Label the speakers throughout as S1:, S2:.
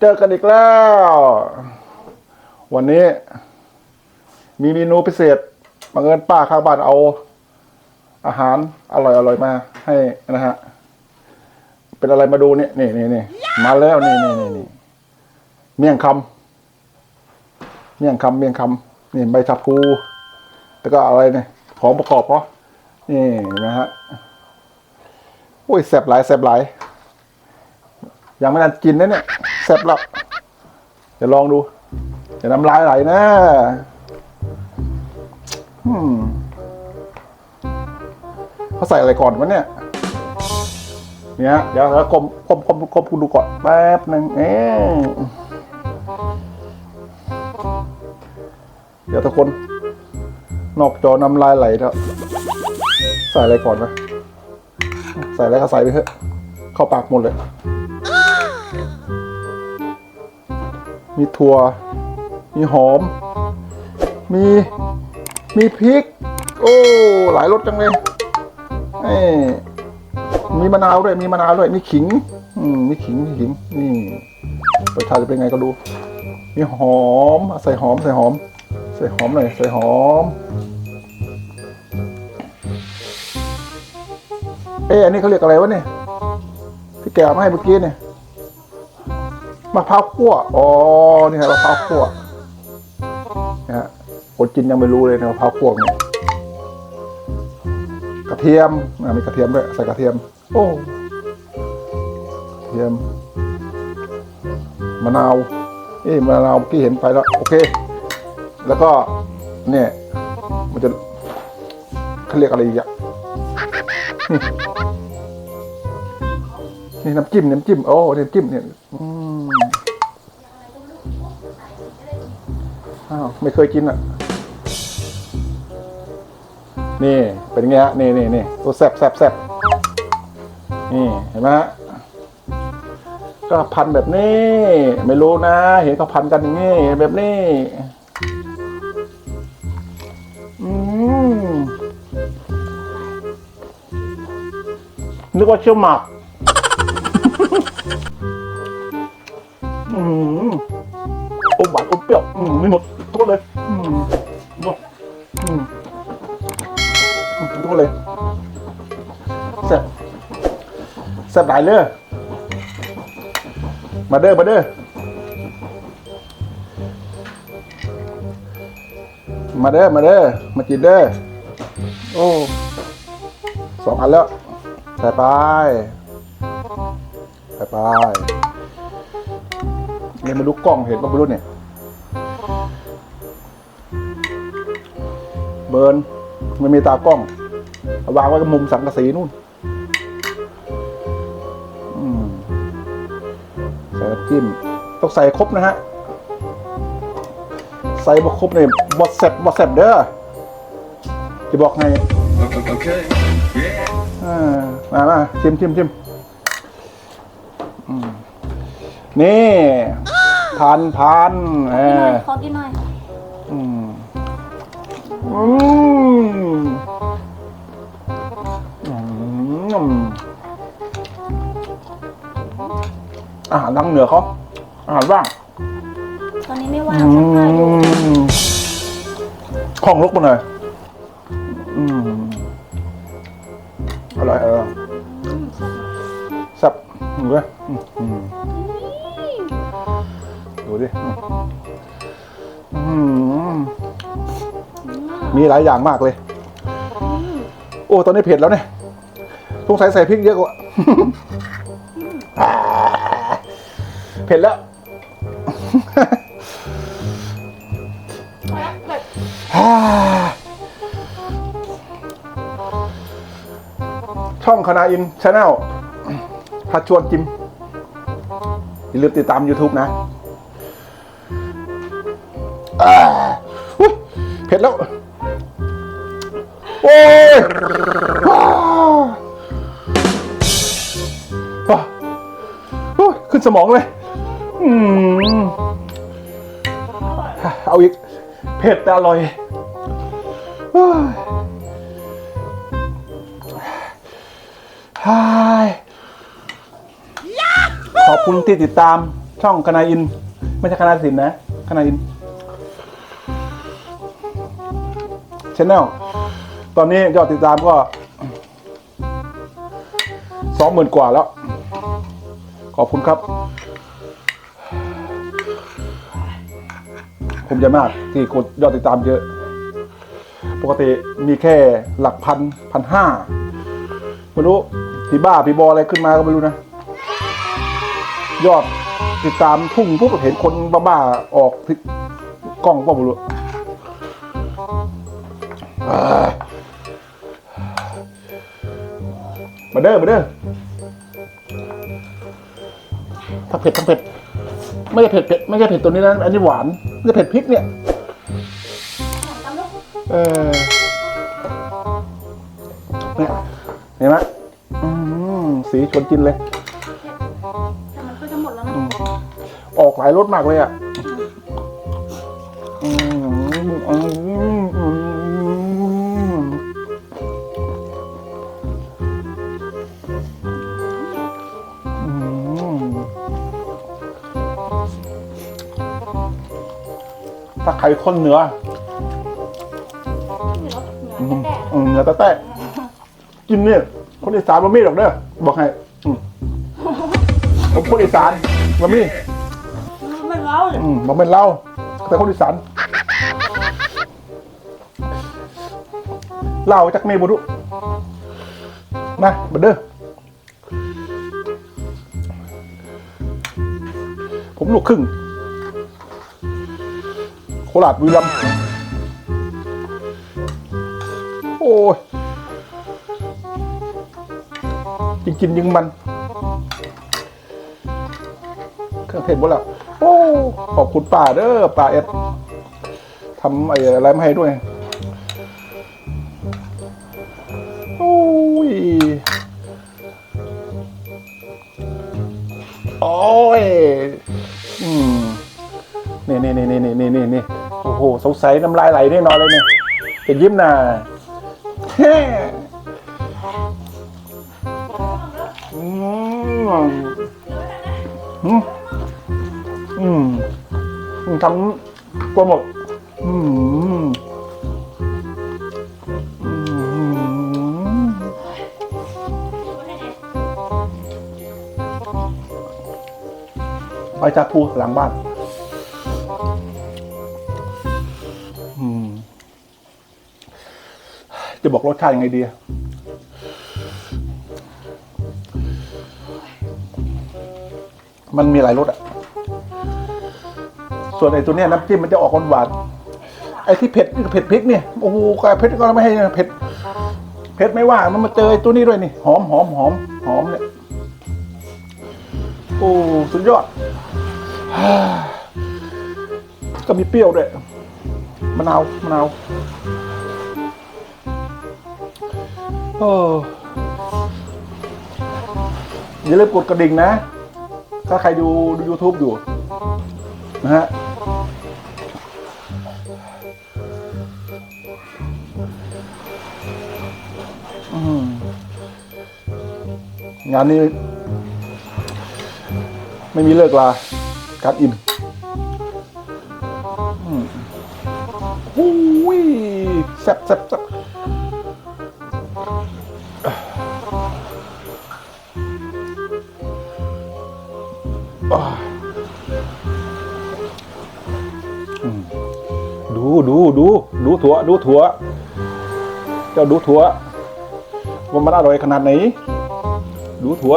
S1: เจอกันอีกแล้ว วันนี้ มีเมนูพิเศษบังเอิญป้าข้างบ้านเอา อาหารอร่อยอร่อยๆมา ให้นะฮะ เป็นอะไรมาดูนี่นี่นี่นี่มาแล้วนี่นี่นี่นี่เมี่ยงคำเมี่ยงคำเมี่ยงคำนี่ใบชะพูแล้วก็อะไรเนี่ยของประกอบเขานี่นะฮะโอ้ยแซ่บหลายแซ่บหลายยังไม่ทันกินนะเนี่ย แซ่บแล้วเดี๋ยวลองดูเดี๋ยวน้ำลายไหลนะอืมเขาใส่อะไรก่อนวะเนี่ย เนี่ยเดี๋ยวแล้วกลมกลมกลมกลมดูก่อนแป๊บหนึ่งเอ๊เดี๋ยวทุกคน นอกจอน้ำลายไหลแล้วใส่อะไรก่อนนะใส่อะไรก็ใส่ไปเถอะ เข้าปากหมดเลย มีถั่ว มีหอม มี มีพริก โอ้ หลายรสจังเลยเอ้มีมะนาวด้วย มีมะนาวด้วย มีขิง อืม มีขิง มีขิง นี่รสชาติจะเป็นไงก็ดู มีหอม ใส่หอม ใส่หอม ใส่หอมหน่อย ใส่หอม เอ๊ะอันนี้เขาเรียกอะไรวะเนี่ยที่แกมาให้เมื่อกี้เนี่ย มะพร้าวคั่วอ๋อนี่ฮะมะพร้าวคั่วนะฮะคนกินยังไม่รู้เลยนะมะพร้าวคั่วเนี่ยกระเทียมอ่ามีกระเทียมด้วยใส่กระเทียม โอ้กระเทียมมะนาวเอ๊ะมะนาวเมื่อกี้เห็นไปแล้วโอเค แล้วก็เนี่ยมันจะเขาเรียกอะไรอีกอะนี่นี่น้ำจิ้มน้ำจิ้มโอ้น้ำจิ้มเนี่ยอืม ไม่เคยกินอะ นี่เป็นไงฮะนี่นี่นี่ตัวแซบแซบแซบนี่เห็นไหมฮะก็พันแบบนี้ ไม่รู้นะ เห็นเขาพันกันอย่างนี้แบบนี้อืมนึกว่าเชี่ยวหมากอืมอมหวานอมเปรี้ยวอืมไม่หมด ทุกเลย อืมหมดอืมทุกเลยแซ่บแซ่บหลายเลยมาเด้อมาเด้อมาเด้อมาเด้อมากินเด้อโอ้สองอันแล้วใส่ไปใส่ไปเนี่ยมาดูกล้องเห็นป่ะไม่รู้เนี่ย เบิร์นมันมีตากล้องเอาวางไว้กับมุมสังกะสีนู่นอืมใส่น้ำจิ้มต้องใส่ครบนะฮะ ใส่บ่ครบเนี่ยบดเสร็จบดเสร็จเด้อจะบอกให้
S2: Okay. Yeah.
S1: อ่ามามาชิมชิมชิมอืมนี่พันพันเออ
S3: ขอกินหน่อย
S1: อืม อืมอืมอาหารทางเหนือเขาอาหารว่าง
S3: ตอนนี้ไม่ว่าง
S1: อื
S3: สักผ้าอยู่
S1: มของลุกมาหน่อยอืมอร่อยอร่อย
S3: อืม
S1: สับดูดิอืมอืมดูดิ มีหลายอย่างมากเลย โอ้ตอนนี้เผ็ดแล้วเนี่ยสงสัยใส่พริกเยอะกว่าอ่าเผ็ดแล้วอ่าช่องคณาอินชาแนลพัดชวนจิม อย่าลืมติดตาม YouTube นะอ่าอุ๊ยเผ็ดแล้ว โอ้ยว้าวว้าวโอ้ยขึ้นสมองเลยอืมเอาอีก เผ็ดแต่อร่อยโอ้ยฮายขอบคุณที่ติดตามช่องคณาอิน ไม่ใช่คณาสินนะคณาอินชแนล ตอนนี้ยอดติดตามก็สองหมื่นกว่าแล้ว ขอบคุณครับ ผมใจมากที่กดยอดติดตามเยอะ ปกติมีแค่หลักพันพันห้าไม่รู้ผีบ้าผีบออะไรขึ้นมาก็ไม่รู้นะ ยอดติดตามพุ่งปุ๊บเห็นคนบ้าๆออกกล้องก็ไม่รู้ มาเด้อมาเด้อทั้งเผ็ดทั้งเผ็ดไม่ใช่เผ็ดเผ็ดไม่ใช่เผ็ดตัวนี้นะอันนี้หวานไม่ใช่เผ็ดพริกเนี่ย
S3: ตำลูก
S1: เออเนี่ยเห็นไหมอืมสีชวนกินเลย
S3: แต่มันก็จะหมดแล้วนะ
S1: อืมออกหลายรสมากเลยอะ ถ้าใครคนเหนือ
S3: เหนือเหนือ
S1: อืม
S3: แต่
S1: อืมเหนือแต่แต่กินเนี่ยคนอีสานบะมี่หรอกเด้อบอกให้อืมผมคนอีสานบะมี่
S3: มันเล้าเลย
S1: อืมบอกเป็นเล่าแต่คนอีสานเล่าจากเมบุรุมาบันเด้อผมลูกครึ่ง โคราชบุรีรัมย์โอ้ยจริงกินยิงมัน เครื่องเทศหมดแล้ว โอ้ ขอบคุณป่าเด้อป่าเอ็ดทำอะไรมาให้ด้วย โอ้ย โอ้ย อืมน่เน่เน่เน่เนี่นี่น่ โอ้โห สงสัยน้ำลายไหลแน่นอนเลยเนี่ยเห็นยิ้มน่ะแฮ่อืมอืมอืมอืมทำตัวหมดอืมอืมไปจากภูหลังบ้าน จะบอกรสชาติยังไงดี มันมีหลายรสอะส่วนไอ้ตัวเนี้ยน้ำจิ้มมันจะออกหวานไอ้ที่เผ็ดนี่เผ็ดพริกเนี่ยโอ้โหกายเผ็ดก็ไม่ให้เผ็ดเผ็ดไม่ว่ามันมาเจอไอ้ตัวนี้ด้วยนี่หอมหอมหอมหอมเนี่ยโอ้สุดยอดก็มีเปรี้ยวด้วยมะนาวมะนาว อย่าลืมกดกระดิ่งนะ ถ้าใครดูดู YouTube อยู่ นะฮะงานนี้ ไม่มีเลิกลาการอิ่มอืมหูยแซ่บแซ่บแซ่บ ดูดูดูดูถั่วดูถั่ว เจ้าดูถั่วว่ามันอร่อยขนาดไหน ดูถั่ว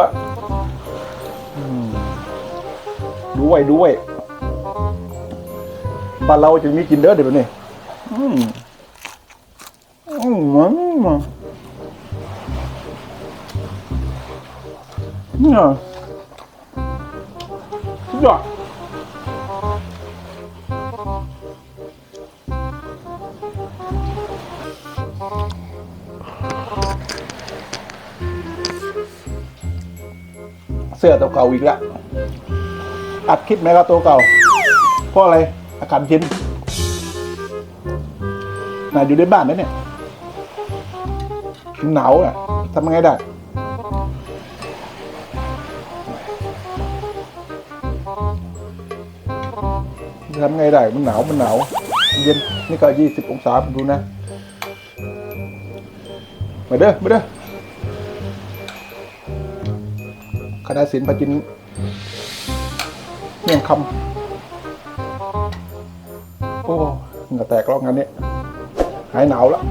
S1: ดูไว้ดูไว้บ้านเราจะมีกินเด้อเดี๋ยวนี้อืมอืมอืมเนี่ยสุดยอด เสื้อตัวเก่าอีกแล้วอัดคลิปไหมครับตัวเก่าเพราะอะไรอากาศเย็นน่าอยู่ในบ้านนะเนี่ยหนาวอะทำยังไงได้ทำไงได้ มันหนาว มันหนาว เย็น นี่ก็ยี่สิบองศาดูนะ มาเด้อ มาเด้อ คณะศิลป์พจินเมี่ยงคำโอ้เหงื่อแตกแล้วงานนี้หายหนาวแล้ว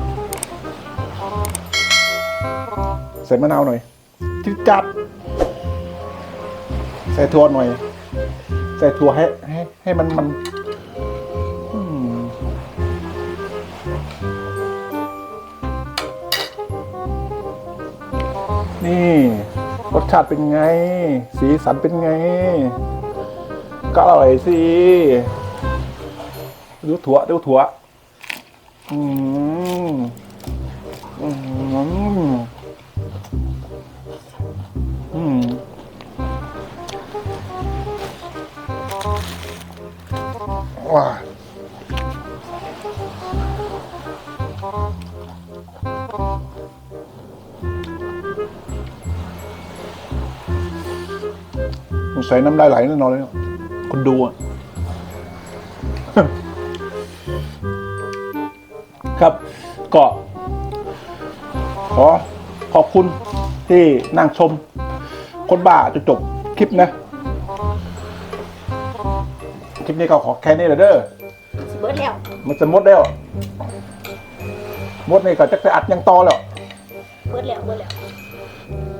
S1: ใส่มะนาวหน่อยจิจัด ใส่ถั่วหน่อย ใส่ถั่วให้ให้ให้มันมันนี่ รสชาติเป็นไง สีสันเป็นไง ก็อร่อยสิ ดูถั่วดูถั่วอืมอืม สงสัยน้ำลายไหลแน่นอนเลยเนี่ยคนดูอะครับก็ขอขอบคุณที่นั่งชม คนบ้าจนจบคลิปนะ คลิปนี้ก็ขอแค่นี้แหละเด้อ
S3: สิเบิร์ดแล้ว
S1: มันจะหมดแล้วหมดนี่ก็จะไปอัดยังต่อแล้ว
S3: เบิร์ดแล้วเบิร์ดแล้ว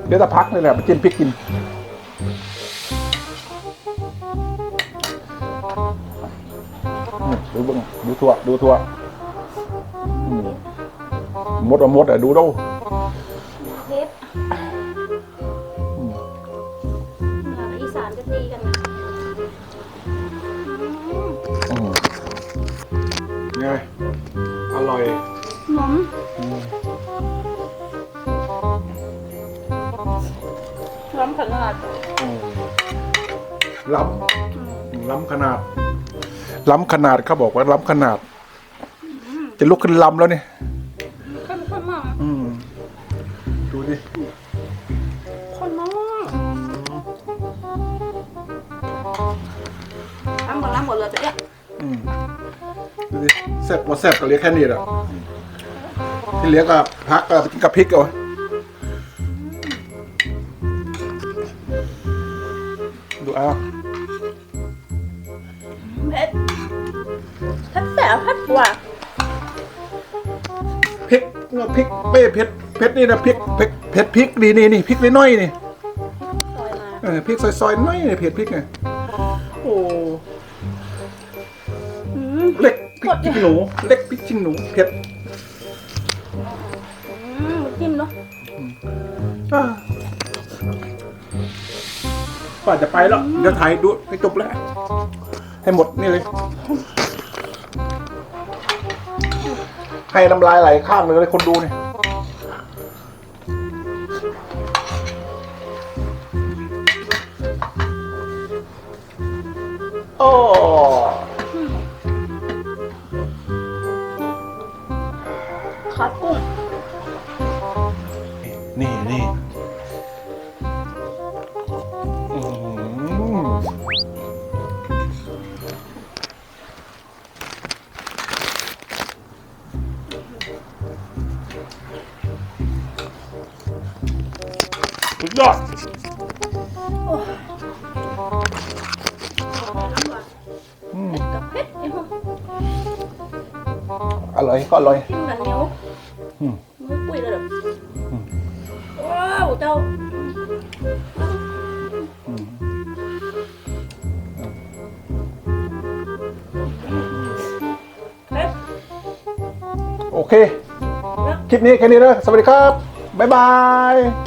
S1: เดี๋ยวจะพักเลยแหละไปจิ้มพริกกิน ดูเบ้างดูทั่ว ดูทั่วอืมมดอะมดอะดูดู
S3: เทปเหนือกับอีสานจะตีกันนะอืม
S1: อืมไงอร่อย
S3: หนมล้ำขนาด
S1: ล้ำล้ำขนาด ล้ำขนาดเขาบอกว่าล้ำขนาด จะลุกขึ้นล้ำแล้วเนี่ย
S3: ข้นข้นมาก
S1: อืมดูดิ
S3: ข้นมากล้ำหมดล้ำหมดเลยจะเนี่ย
S1: อืมดูดิแซ่บว่าแซ่บก็เหลียแค่นี้แหละที่เหลือก็พักก็ไปกินกับพริกเอาดูเอา
S3: วาน
S1: พริกเนี่ยพริกไม่เผ็ดเผ็ดนี่นะพริกเผ็ดเผ็ดพริกนี่นี่นี่พริกน้อยๆนี่
S3: ซอยมา
S1: เออพริกซอยๆน้อยนี่เผ็ดพริกไงโอ้
S3: อืม
S1: เล็กพริกจิ้งหนูเล็กพริกจิ้งหนูเผ็ด
S3: อืมจิ้มเนาะ
S1: อ่าป่าจะไปแล้วเดี๋ยวถ่ายดูให้จบแล้วให้หมดนี่เลย ให้น้ำลายไหลข้างเลยคนดูเนี่ยโอ้
S3: ขากุ้ง
S1: นี่นี่ ร่อยก็อร่อย
S3: จิ้มกับนิ้ว
S1: อืม
S3: มือปุ้ยเลยเหรออ
S1: ม
S3: ว้าวเจ้า
S1: อืม
S3: เผ็ด
S1: โอเค คลิปนี้แค่นี้นะสวัสดีครับ บ๊ายบาย